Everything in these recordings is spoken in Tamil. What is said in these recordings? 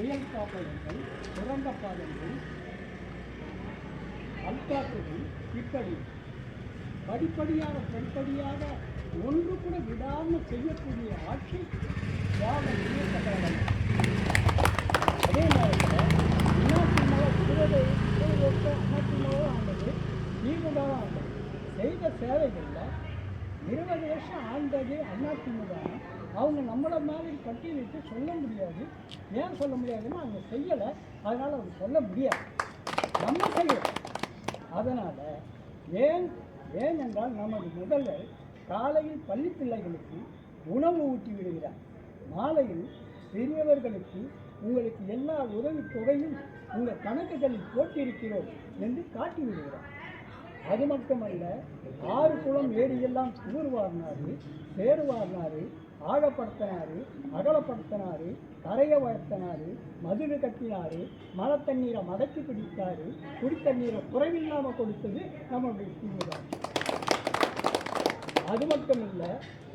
புயல் காப்பகங்கள் சுரங்கப்பாதைகள் அல்காப்புகள் இப்படி படிப்படியாக படிப்படியாக ஒன்று கூட விடாமல் செய்யக்கூடிய ஆட்சி திராவிட முன்னேற்ற கழகம் அதே நேரத்தில் அதிமுக இருபது இருபது வருஷம் அதிமுக ஆண்டது திமுக ஆண்டது செய்த சேவைகளில் இருபது வருஷம் ஆண்டது அதிமுக அவங்க நம்மளை மாதிரி பட்டியலிட்டு சொல்ல முடியாது. ஏன் சொல்ல முடியாதுன்னா அவங்க செய்யலை. அதனால் அவங்க சொல்ல முடியாது. நம்ம செய்யலாம் அதனால் ஏன் ஏன் என்றால் நமது முதல்வர் காலையில் பள்ளி பிள்ளைகளுக்கு உணவு ஊட்டி விடுகிறார். மாலையில் பெரியவர்களுக்கு உங்களுக்கு எல்லா உதவி தொகையும் உங்கள் கணக்குகளில் போட்டிருக்கிறோம் என்று காட்டி விடுகிறார். அது மட்டுமல்ல ஆறு குளம் ஏரியெல்லாம் தூர்வாரினாரு சேருவாரினாரு ஆழப்படுத்தினாரு அகலப்படுத்தினாரு கரையை உயர்த்தினாரு மதுரை கட்டினாரு மழை தண்ணீரை மடக்கி பிடித்தாரு குடித்தண்ணீரை குறைவில்லாமல் கொடுத்தது நம்மளுடைய திமுக அது மட்டும் இல்லை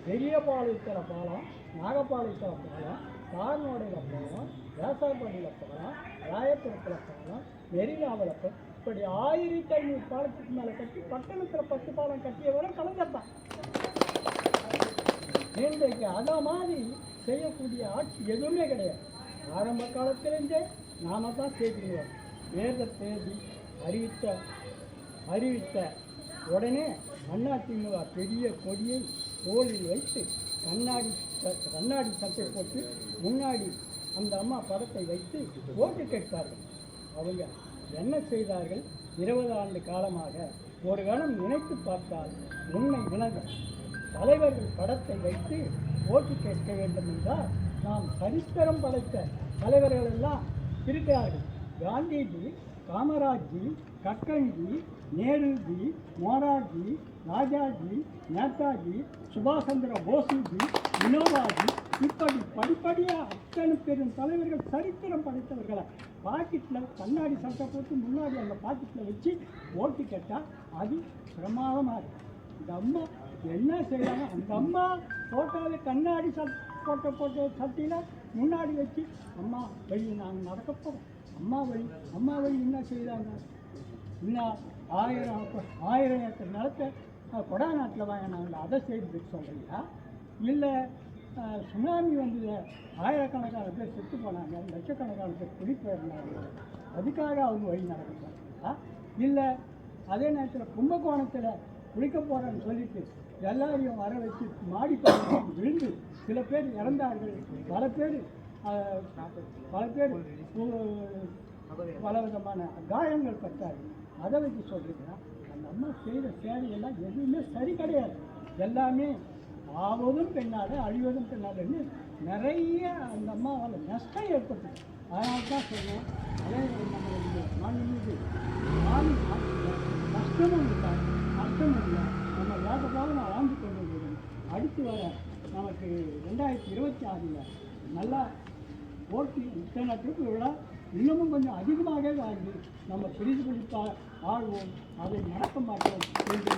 பெரியபாளையத்தில் பாலம் நாகப்பாளையத்தில் பாலம் தார்னோடையில் பாலம் வேசாப்பாடியில் பாலம் ராயபுரத்தில் பாலம் மெரினாவில் இப்படி ஆயிரத்தி ஐநூறு பாலத்துக்கு மேலே கட்டி பட்டணத்தில் பத்து பாலம் கட்டியவரை கலைஞர் தான். இன்றைக்கு அதை மாதிரி செய்யக்கூடிய ஆட்சி எதுவுமே கிடையாது. ஆரம்ப காலத்திலிருந்தே நாம தான் செய்கிறோம் தேர்தல் தேதி அறிவித்த அறிவித்த உடனே அதிமுக பெரிய கொடியை தோளில் வைத்து கண்ணாடி ச- கண்ணாடி சட்டை போட்டு முன்னாடி அந்த அம்மா படத்தை வைத்து ஓட்டு கேட்பார்கள். அவங்க என்ன செய்தார்கள்? இருபது ஆண்டு காலமாக ஒரு கணம் நினைத்து பார்த்தால் உண்மை விளங்கும் தலைவர்கள் படத்தை வைத்து ஓட்டு கேட்க வேண்டும் என்றால் நாம் சரித்திரம் படைத்த தலைவர்கள் எல்லாம் இருக்கிறார்கள். காந்திஜி காமராஜி கக்கன்ஜி நேருஜி மோராஜி ராஜாஜி நேதாஜி சுபாஷ் சந்திர போஸ்ஜி வினோபாஜி இப்படி படிப்படியாக அத்தனை பெரும் தலைவர்கள் சரித்திரம் படைத்தவர்களை பாக்கெட்டில் கண்ணாடி சட்டை போட்டு முன்னாடி அந்த பாக்கெட்டில் வச்சு ஓட்டு கேட்டால் அது பிரமாதமாக இருக்கும். இந்த அம்மா என்ன செய்கிறாங்க அந்த அம்மா ஃபோட்டோவில் கண்ணாடி சட் போட்ட போட்ட சட்டியில் முன்னாடி வச்சு அம்மா வழி நாங்கள் நடக்க போகிறோம் அம்மா வழி அம்மா வழி என்ன செய்கிறாங்க இன்னும் ஆயிரம் ஆயிரம் ஏக்கர் நிலத்தை அஹ், வாங்க வாங்கினாங்களா அதை செய்து சொல்கிறீங்களா இல்லை சுனாமி வந்தது ஆயிரக்கணக்கான பேர் செத்து போனாங்க லட்சக்கணக்கான பேர் குடிப்பெயர்ந்தாங்க அதுக்காக அவங்க வழி நடக்கிறாங்களா இல்லை அதே நேரத்தில் கும்பகோணத்தில் குளிக்க போகிறேன்னு சொல்லிட்டு எல்லாரையும் வர வச்சு மாடி விழுந்து சில பேர் இறந்தார்கள். பல பேர் பல பேர் பல விதமான காயங்கள் பட்டார்கள். அதை வச்சு சொல்லிக்கிறேன் அந்த அம்மா செய்த சேவையெல்லாம் எதுவுமே சரி கிடையாது. எல்லாமே ஆவதும் பெண்ணாத அழிவதும் பெண்ணாதுன்னு நிறைய அந்த அம்மாவால் நஷ்டம் ஏற்பட்டது. அதனால தான் சொல்லுவோம் அதே நம்மளுடைய மாநில நஷ்டமும் இல்லை நஷ்டமும் இல்லை. நம்ம வர நமக்கு ரெண்டாயிரத்தி இருபத்தி ஆறில் நல்லா ஓட்டு இத்தனை ட்ரிப்பு விட இன்னமும் கொஞ்சம் அதிகமாகவே ஆகி நம்ம பிரிது பிடிப்பா ஆழ்வோம் அதை நடக்க மாட்டோம் என்று